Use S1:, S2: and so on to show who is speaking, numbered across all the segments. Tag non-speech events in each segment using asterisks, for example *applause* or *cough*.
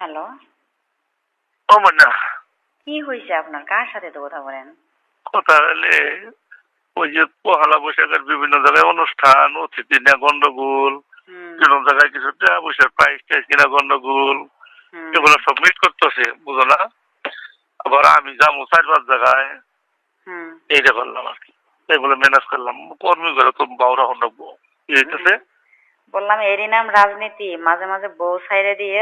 S1: Hello
S2: ও মান্না
S1: কি হয়েছে আপনার? কার সাথে তো কথা বলেন?
S2: কথা হলে ওই যে পহালা বৈশাখের বিভিন্ন জায়গায় অনুষ্ঠান অতিথি না গন্ডগোল বিভিন্ন জায়গায় কিছু টাকা পয়সার প্রাইস টাইস কিনা গন্ডগোল এগুলো সব মিট করতেছে বুঝো না? আবার আমি যাব চার পাঁচ জায়গায়।
S1: হুম,
S2: এইটা করলাম আর কি। এগুলো ম্যানেজ করলাম। কর্মী করে তো বাউরা হন্ডব হইতেছে?
S1: বললাম এরই নাম রাজনীতি। মাঝে মাঝে বউ সাইরে দিয়ে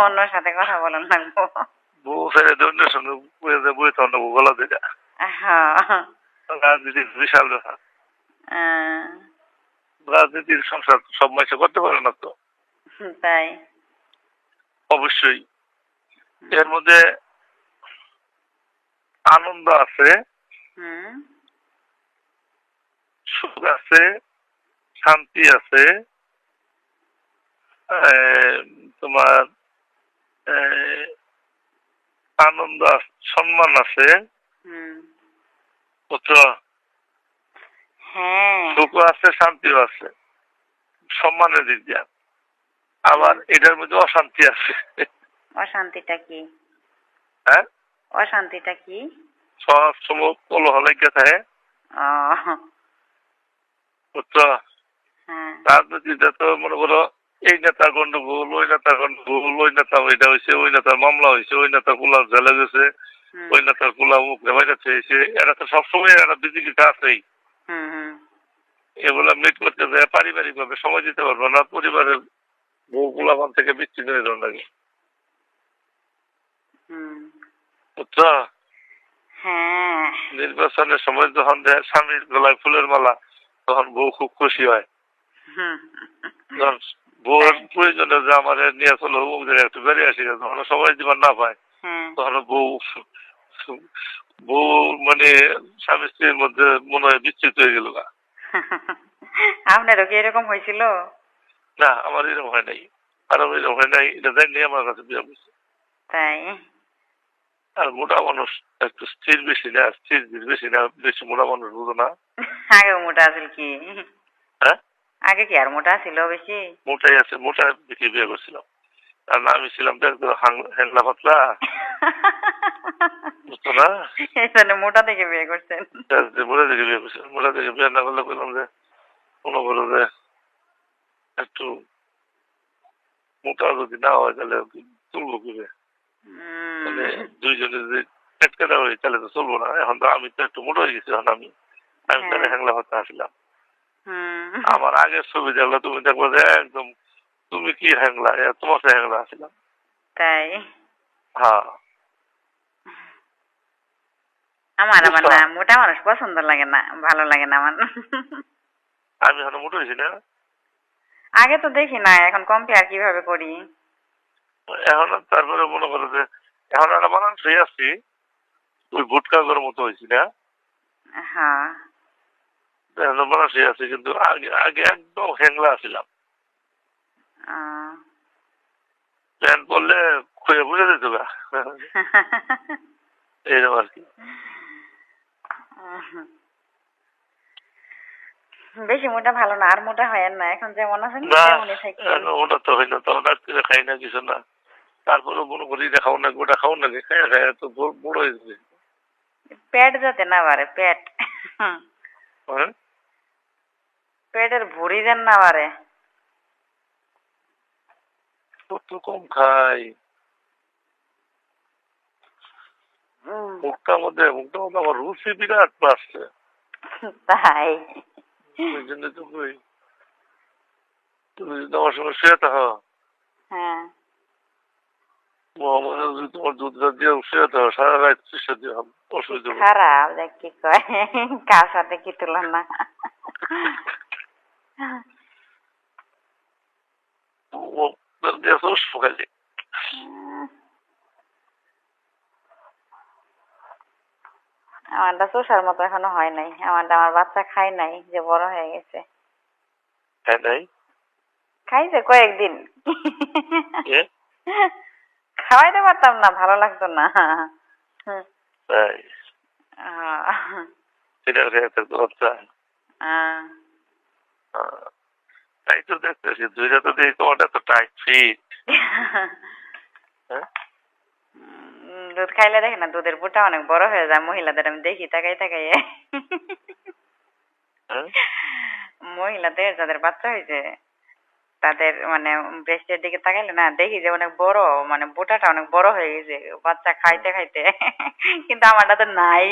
S1: অন্য সাথে কথা বলেন লাগবো।
S2: বউ ছেড়ে দৈন্যের সঙ্গে বয়ে যায় বয়ে তখন গলা দিটা
S1: হ্যাঁ।
S2: রাজনীতির বিশাল ব্যাপার।
S1: আহ,
S2: রাজনীতির সংসার সব মাইসে করতে পারে না তো।
S1: তাই।
S2: অবশ্যই। এর মধ্যে আনন্দ আছে
S1: হুম।
S2: সুখ আছে শান্তি আছে। তোমার আনন্দ সম্মান আছে? বুঝছ?
S1: হ্যাঁ।
S2: সুখও আছে শান্তিও আছে। সম্মানের দিক দিয়ে। আবার এটার মধ্যে অশান্তি আছে।
S1: অশান্তিটা কি?
S2: হ্যাঁ?
S1: অশান্তিটা কি?
S2: সব সময় কলহ লাগে থাকে? বুঝছ
S1: হ্যাঁ।
S2: তো মনে করো এই নেতার গন্ডগোল ওই নেতার গন্ডগোল ওই নেতা ওইটা হয়েছে ওই নেতার মামলা হয়েছে ওই নেতার কুলা জেলে গেছে ওই নেতার কুলা মুখ নেমাই যাচ্ছে এসে এরা তো সবসময় এরা বিজেপিটা আছেই এগুলা মিট করতে যায় পারিবারিক ভাবে সময় দিতে পারব না পরিবারের বউ গুলাপান থেকে বিচ্ছিন্ন হয়ে যাওয়ার লাগে। বুঝছ?
S1: হ্যাঁ।
S2: নির্বাচনের সময় যখন স্বামীর গলায় ফুলের মালা তখন বউ খুব খুশি হয়। বউর প্রয়োজনে যে আমার নিয়ে চলো অমুক জায়গায় একটু বেরিয়ে আসি তখন সময় দিবার না পায়। তখন বউ বউ মানে স্বামী স্ত্রীর মধ্যে মনে হয় বিচ্ছিত হয়ে গেল না *laughs*
S1: আপনারও কি এরকম হয়েছিল?
S2: না আমার এরকম হয় নাই। আর এরকম হয় নাই এটা জানি আমার কাছে বিয়ে বুঝছে
S1: তাই?
S2: আর মোটা মানুষ একটু স্থির বেশি না স্থির বেশি না বেশি মোটা মানুষ বুঝো না। *laughs*
S1: আগে মোটা আছিল কি?
S2: হ্যাঁ?
S1: আগে কি আর মোটা ছিল বেশি?
S2: মোটাই আছে মোটা দেখে বিয়ে করছিলাম। আর আমি ছিলাম তো একদম হ্যাংলা পাতলা। *laughs* বুঝতো না?
S1: এই মোটা দেখে বিয়ে করছেন।
S2: মোটা দেখে বিয়ে করছিলাম মোটা দেখে বিয়ে না করলে বললাম যে করো যে একটু মোটা যদি না হয় তাহলে তুলবো কীভাবে? মানে দুইজনে যদি পেটকাটা হই তাহলে তো চলবো না। এখন তো আমি তো একটু মোটা হয়ে গেছি এখন আমি আমি তাহলে
S1: হ্যাঁ।
S2: হ্যাংলা হতে আসলাম। আমার আগের ছবি দেখলে তুমি দেখব যে একদম তুমি কি হ্যাংলা? তোমার সাথে হ্যাংলা আসলাম
S1: তাই?
S2: হ্যাঁ।
S1: আমার
S2: বুঝছ?
S1: না মোটা মানুষ পছন্দ লাগে না ভালো লাগে না আমার।
S2: আমি এখন মোটা হয়েছি না?
S1: আগে তো দেখি না এখন কম্পেয়ার কীভাবে করি?
S2: এখন তারপরে মনে করো যে এখন একটা মানুষ হয়ে আছি ওই করার মতো হয়েছি না?
S1: হ্যাঁ।
S2: হয়ে আছি কিন্তু আগে আগে একদম হ্যাংলা আসছিলাম
S1: আহ,
S2: প্যান্ট পরলে খুঁজে বুঝে দিত *laughs* এইরকম আর কি।
S1: বেশি মোটা ভালো না আর মোটা হয় না এখন যেমন আছেন তেমনই থাকি।
S2: ওটা তো হয় না রাত্রে খাই না কিছু না। তারপরে মনে করি এটা খাও না ওটা খাও না খাই খাই তো বড়- বড় হয়েছে
S1: পেট যাতে না বাড়ে পেট।
S2: হ্যাঁ?
S1: পেটের ভুড়ি দেন না বাড়ে
S2: কত কম খাই। মুখটার মধ্যে মুখটার মধ্যে আমার রুচি বিরাট বাড়ছে।
S1: তাই?
S2: ওই জন্য তো কই। তুমি যদি আমার সঙ্গে শুয়ে থাকো
S1: হ্যাঁ।
S2: যদি তোমার দুধটা দিয়ে শুয়ে থাকো সারা রাত চিকিৎসা দিয়ে অসুবিধা হবে
S1: খারাপ দেখ কি কয়? কার সাথে কি তুলনা?
S2: দিয়ে তো সকালে
S1: আমারটা শোষার মতো এখনও হয় নাই। আমারটা আমার বাচ্চা খায় নাই যে বড় হয়ে গেছে।
S2: হ্যাঁ নাই?
S1: খাইছে কয়েকদিন। খাওয়াইতে পারতাম না ভালো লাগতো না।
S2: সেটা বাচ্চা তাই তো দেখতেছি দুইটা তো টাইট ফিট হ্যাঁ?
S1: দুধ খাইলে দেখে না দুধের বুটা অনেক বড় হয়ে যায়। মহিলাদের আমি দেখি তাকাই তাকাই।
S2: হ্যাঁ?
S1: মহিলাদের যাদের বাচ্চা হয়েছে তাদের মানে ব্রেস্টের দিকে তাকাইলে না দেখি যে অনেক বড় মানে বোটাটা অনেক বড় হয়ে গেছে বাচ্চা খাইতে খাইতে। কিন্তু আমারটা তো নাই।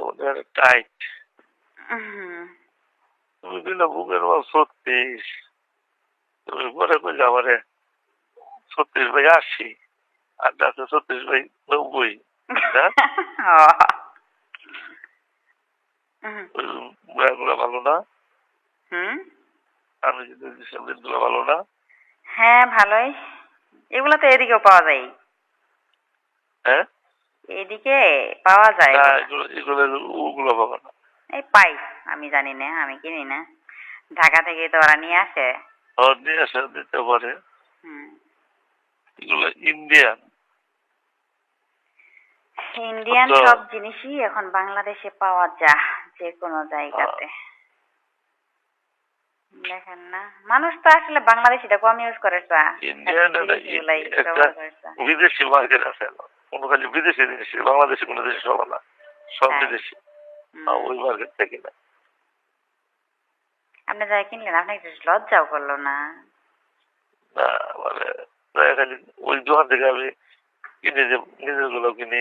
S2: হ্যাঁ টাইট তুমি বুকের ছত্রিশ তুমি পরে কই আমারে ছত্রিশ বাই আশি আর ছত্রিশ বাই নব্বই ভালো না
S1: হুম
S2: আমি যদি ভালো না
S1: হ্যাঁ ভালোই। এগুলো তো এদিকেও পাওয়া যায়।
S2: হ্যাঁ
S1: এদিকে পাওয়া যায়
S2: না
S1: এগুলো।
S2: এগুলো ওগুলো পাবো না।
S1: এই পাই আমি জানি না আমি কিনি না। ঢাকা থেকে তো ওরা নিয়ে আসে।
S2: ও নিয়ে আসে দিতে পারে। এগুলো ইন্ডিয়ান
S1: ইন্ডিয়ান
S2: আচ্ছা।
S1: সব জিনিসই এখন বাংলাদেশে পাওয়া যায় যে কোনো জায়গাতে। দেখেন না মানুষ তো আসলে বাংলাদেশিটা কম ইউজ করে
S2: ইন্ডিয়ান। বিদেশি মার্কেট আছে। কোনো খালি বিদেশি জিনিস বাংলাদেশে কোনো দেশে সব না সব
S1: হ্যাঁ।
S2: বিদেশি। ওই মার্কেট থেকে না।
S1: আপনি যাই কিনলেন আপনাকে লজ্জাও করল না?
S2: না মানে খালি ওই দোকান থেকে আমি কিনে যে নিজেরগুলো কিনি।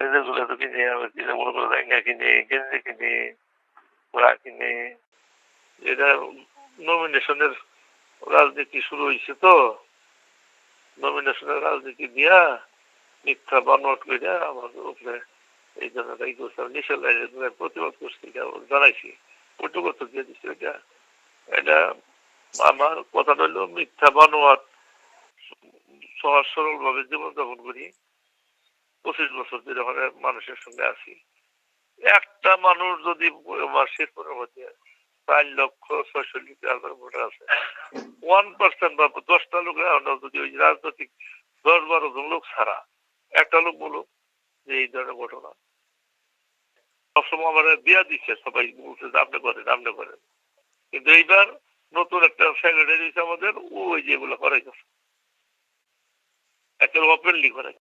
S2: নিজেরগুলো তো কিনি আমি কিনে মনে করে লেহেঙ্গা কিনি গেঞ্জি কিনি ওরা কিনি। এটা নমিনেশনের রাজনীতি শুরু হয়েছে তো। নমিনেশনের রাজনীতি দিয়া মিথ্যা বানোয়াট করে আমার উপরে এই আমি নিষেধাজ্ঞার প্রতিবাদ করছি জানাইছি ওইটুকু তো দিয়ে দিচ্ছি এটা এটা আমার কথাটা হলো মিথ্যা বানোয়াট সহজ সরল ভাবে জীবনযাপন করি পঁচিশ বছর ধরে মানুষের সঙ্গে আছি একটা মানুষ যদি আমার শেরপুরের মধ্যে চার লক্ষ ছয়চল্লিশ হাজার ভোটার আছে। ওয়ান পার্সেন্ট বা দশটা লোকের যদি ওই রাজনৈতিক দশ বারো জন লোক ছাড়া, একটা লোক বলুক যে এই ধরনের ঘটনা। সবসময় আমার বিয়া দিচ্ছে, সবাই বলছে যে আপনি করেন আপনি করেন। কিন্তু এইবার নতুন একটা সেক্রেটারি আমাদের, ও ওই যেগুলো করাই গেছে একটা ওপেনলি করে